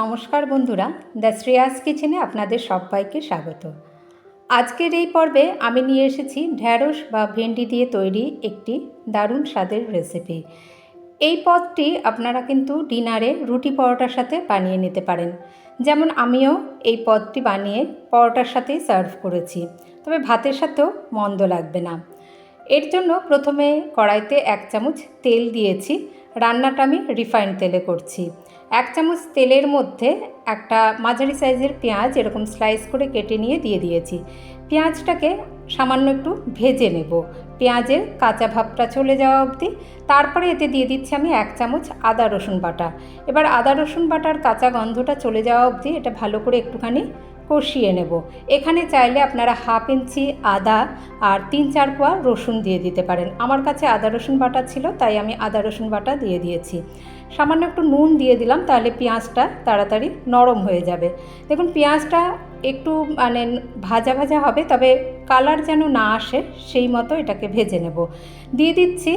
নমস্কার বন্ধুরা, দ্য শ্রেয়াস কিচেনে আপনাদের সবাইকে স্বাগত। আজকের এই পর্বে আমি নিয়ে এসেছি ঢ্যাঁড়স বা ভেন্ডি দিয়ে তৈরি একটি দারুণ স্বাদের রেসিপি এই পদটি আপনারা কিন্তু ডিনারে রুটি পরোটার সাথে বানিয়ে নিতে পারেন। যেমন আমিও এই পদটি বানিয়ে পরোটার সাথেই সার্ভ করেছি। তবে ভাতের সাথেও মন্দ লাগবে না। এর জন্য প্রথমে কড়াইতে এক চামচ তেল দিয়েছি। রান্নাটা আমি রিফাইন্ড তেলে করছি। এক চামচ তেলের মধ্যে একটা মাঝারি সাইজের পেঁয়াজ এরকম স্লাইস করে কেটে নিয়ে দিয়ে দিয়েছি। পেঁয়াজটাকে সামান্য একটু ভেজে নেব। পেঁয়াজের কাঁচা ভাবটা চলে যাওয়া অবধি তারপরে এতে দিয়ে দিচ্ছি আমি এক চামচ আদা রসুন বাটা। এবার আদা রসুন বাটার কাঁচা গন্ধটা চলে যাওয়া অবধি এটা ভালো করে একটুখানি কষিয়ে নেব। এখানে চাইলে আপনারা হাফ ইঞ্চি আদা আর তিন চার কোয়া রসুন দিয়ে দিতে পারেন। আমার কাছে আদা রসুন বাটা ছিল, তাই আমি আদা রসুন বাটা দিয়ে দিয়েছি। সামান্য একটু নুন দিয়ে দিলাম, তাহলে পেঁয়াজটা তাড়াতাড়ি নরম হয়ে যাবে। দেখুন, পেঁয়াজটা একটু মানে ভাজা ভাজা হবে, তবে কালার যেন না আসে, সেই মতো এটাকে ভেজে নেব। দিয়ে দিচ্ছি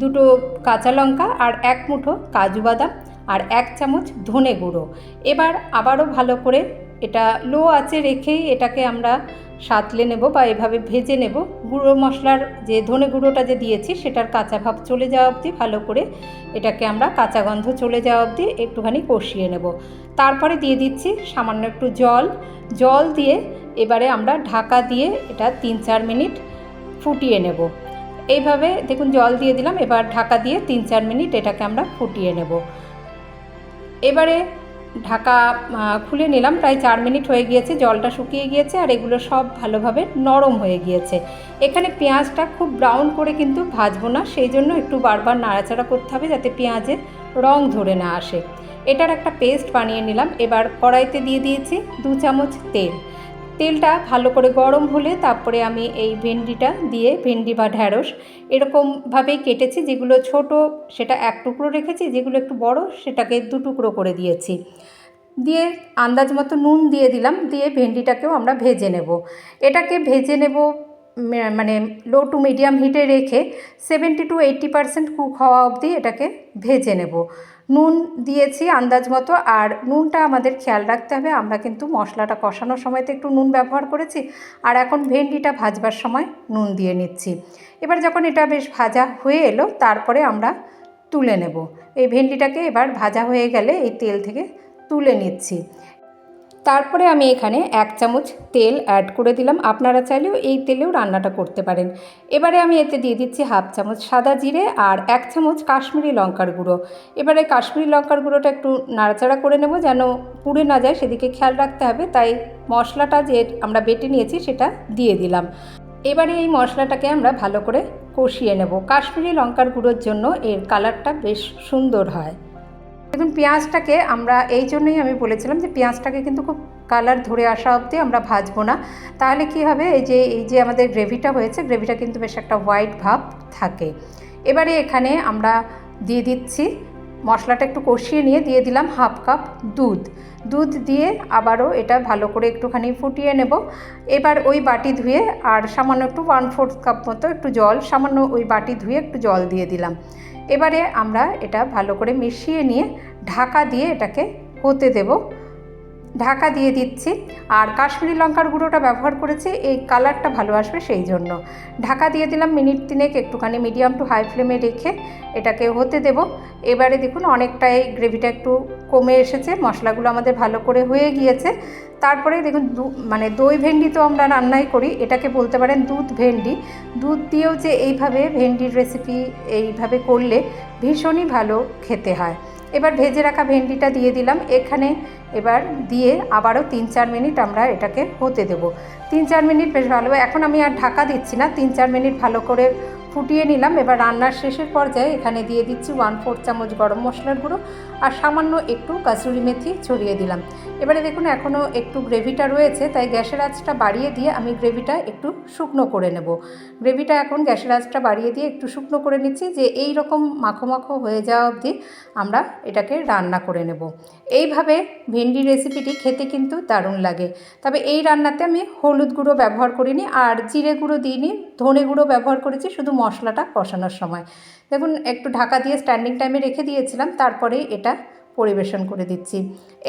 দুটো কাঁচা লঙ্কা আর এক মুঠো কাজু বাদাম আর এক চামচ ধনে গুঁড়ো। এবার আবারও ভালো করে এটা লো আঁচে রেখেই এটাকে আমরা সাতলে নেব বা এভাবে ভেজে নেব। গুঁড়ো মশলার যে ধনে গুঁড়োটা যে দিয়েছি, সেটার কাঁচা ভাব চলে যাওয়া অবধি ভালো করে এটাকে আমরা কাঁচা গন্ধ চলে যাওয়া অবধি একটুখানি কষিয়ে নেব। তারপরে দিয়ে দিচ্ছি সামান্য একটু জল। জল দিয়ে এবারে আমরা ঢাকা দিয়ে এটা তিন চার মিনিট ফুটিয়ে নেব। এইভাবে দেখুন জল দিয়ে দিলাম, এবার ঢাকা দিয়ে তিন চার মিনিট এটাকে আমরা ফুটিয়ে নেব। এবারে ঢাকা খুলে নিলাম। প্রায় চার মিনিট হয়ে গিয়েছে, জলটা শুকিয়ে গিয়েছে আর এগুলো সব ভালোভাবে নরম হয়ে গিয়েছে। এখানে পেঁয়াজটা খুব ব্রাউন করে কিন্তু ভাজবো না, সেই জন্য একটু বারবার নাড়াচাড়া করতে হবে যাতে পেঁয়াজের রং ধরে না আসে। এটার একটা পেস্ট বানিয়ে নিলাম। এবার কড়াইতে দিয়ে দিয়েছি দু চামচ তেল। তেলটা ভালো করে গরম হলে তারপরে আমি এই ভেন্ডিটা দিয়ে ভেন্ডি বা ঢ্যাঁড়স এরকমভাবেই কেটেছি, যেগুলো ছোট সেটা এক টুকরো রেখেছি, যেগুলো একটু বড় সেটাকে দু টুকরো করে দিয়েছি। দিয়ে আন্দাজ মতো নুন দিয়ে দিলাম, দিয়ে ভেন্ডিটাকেও আমরা ভেজে নেব। এটাকে ভেজে নেব মানে লো টু মিডিয়াম হিটে রেখে seventy to eighty percent cook হওয়া অবধি এটাকে ভেজে নেব। নুন দিয়েছি আন্দাজ মতো, আর নুনটা আমাদের খেয়াল রাখতে হবে। আমরা কিন্তু মশলাটা কষানোর সময় তো একটু নুন ব্যবহার করেছি, আর এখন ভেন্ডিটা ভাজবার সময় নুন দিয়ে নিচ্ছি। এবার যখন এটা বেশ ভাজা হয়ে এলো, তারপরে আমরা তুলে নেব। এই ভেন্ডিটাকে এবার ভাজা হয়ে গেলে এই তেল থেকে তুলে নিচ্ছি। তারপরে আমি এখানে এক চামচ তেল অ্যাড করে দিলাম। আপনারা চাইলেও এই তেলেও রান্নাটা করতে পারেন। এবারে আমি এতে দিয়ে দিচ্ছি হাফ চামচ সাদা জিরে আর এক চামচ কাশ্মীরি লঙ্কার গুঁড়ো। এবারে কাশ্মীরি লঙ্কার গুঁড়োটা একটু নাড়াচাড়া করে নেব যেন পুড়ে না যায়, সেদিকে খেয়াল রাখতে হবে। তাই মশলাটা যে আমরা বেটে নিয়েছি সেটা দিয়ে দিলাম। এবারে এই মশলাটাকে আমরা ভালো করে কষিয়ে নেব। কাশ্মীরি লঙ্কার গুঁড়োর জন্য এর কালারটা বেশ সুন্দর হয়। দেখুন, পেঁয়াজটাকে আমরা এই জন্যই আমি বলেছিলাম যে পেঁয়াজটাকে কিন্তু খুব কালার ধরে আসা অবধি আমরা ভাজবো না। তাহলে কি হবে? এই যে এই যে আমাদের গ্রেভিটা হয়েছে, গ্রেভিটা কিন্তু বেশ একটা হোয়াইট ভাব থাকে। এবারে এখানে আমরা দিয়ে দিচ্ছি মশলাটা একটু কষিয়ে নিয়ে দিয়ে দিলাম হাফ কাপ দুধ। দুধ দিয়ে আবারও এটা ভালো করে একটুখানি ফুটিয়ে নেব। এবার ওই বাটি ধুয়ে আর সামান্য একটু ওয়ান ফোর্থ কাপ মতো একটু জল, সামান্য ওই বাটি ধুয়ে একটু জল দিয়ে দিলাম। এবারে আমরা এটা ভালো করে মিশিয়ে নিয়ে ঢাকা দিয়ে এটাকে হতে দেব। ঢাকা দিয়ে দিচ্ছি। আর কাশ্মীরি লঙ্কার গুঁড়োটা ব্যবহার করেছি, এই কালারটা ভালো আসবে সেই জন্য। ঢাকা দিয়ে দিলাম মিনিট তিনেক একটুখানি মিডিয়াম টু হাই ফ্লেমে রেখে এটাকে হতে দেব। এবারে দেখুন অনেকটাই গ্রেভিটা একটু কমে এসেছে, মশলাগুলো আমাদের ভালো করে হয়ে গিয়েছে। তারপরে দেখুন দু মানে দই ভেন্ডি তো আমরা রান্নাই করি, এটাকে বলতে পারেন দুধ ভেন্ডি। দুধ দিয়েও যে এইভাবে ভেন্ডির রেসিপি এইভাবে করলে ভীষণই ভালো খেতে হয়। এবার ভেজে রাখা ভেন্ডিটা দিয়ে দিলাম। এখানে এবার দিয়ে আবারও তিন চার মিনিট আমরা এটাকে হতে দেব। তিন চার মিনিট বেশ ভালো, এখন আমি আর ঢাকা দিচ্ছি না, তিন চার মিনিট ভালো করে ফুটিয়ে নিলাম। এবার রান্নার শেষের পর্যায়ে এখানে দিয়ে দিচ্ছি ওয়ান ফোর চামচ গরম মশলার গুঁড়ো আর সামান্য একটু কাসুরি মেথি ছড়িয়ে দিলাম। এবারে দেখুন, এখনও একটু গ্রেভিটা রয়েছে, তাই গ্যাসের আঁচটা বাড়িয়ে দিয়ে আমি গ্রেভিটা একটু শুকনো করে নেব। গ্রেভিটা এখন গ্যাসের আঁচটা বাড়িয়ে দিয়ে একটু শুকনো করে নিচ্ছি যে এই রকম মাখো মাখো হয়ে যাওয়া অবধি আমরা এটাকে রান্না করে নেব। এইভাবে ভেন্ডি রেসিপিটি খেতে কিন্তু দারুণ লাগে। তবে এই রান্নাতে আমি হলুদ গুঁড়ো ব্যবহার করিনি আর জিরে গুঁড়ো দিইনি, ধনে গুঁড়ো ব্যবহার করেছি, শুধু মশলাটা কষানোর সময়। দেখুন, একটু ঢাকা দিয়ে স্ট্যান্ডিং টাইমে রেখে দিয়েছিলাম, তারপরে এটা পরিবেশন করে দিচ্ছি।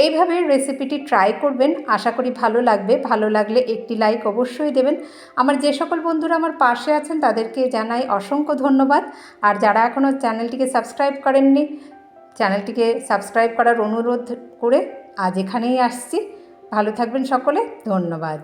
এইভাবে রেসিপিটি ট্রাই করবেন, আশা করি ভালো লাগবে। ভালো লাগলে একটি লাইক অবশ্যই দেবেন। আমার যে সকল বন্ধুরা আমার পাশে আছেন, তাদেরকে জানাই অসংখ্য ধন্যবাদ। আর যারা এখনও চ্যানেলটিকে সাবস্ক্রাইব করেননি, চ্যানেলটিকে সাবস্ক্রাইব করার অনুরোধ করে আজ এখানেই আসছি। ভালো থাকবেন সকলে, ধন্যবাদ।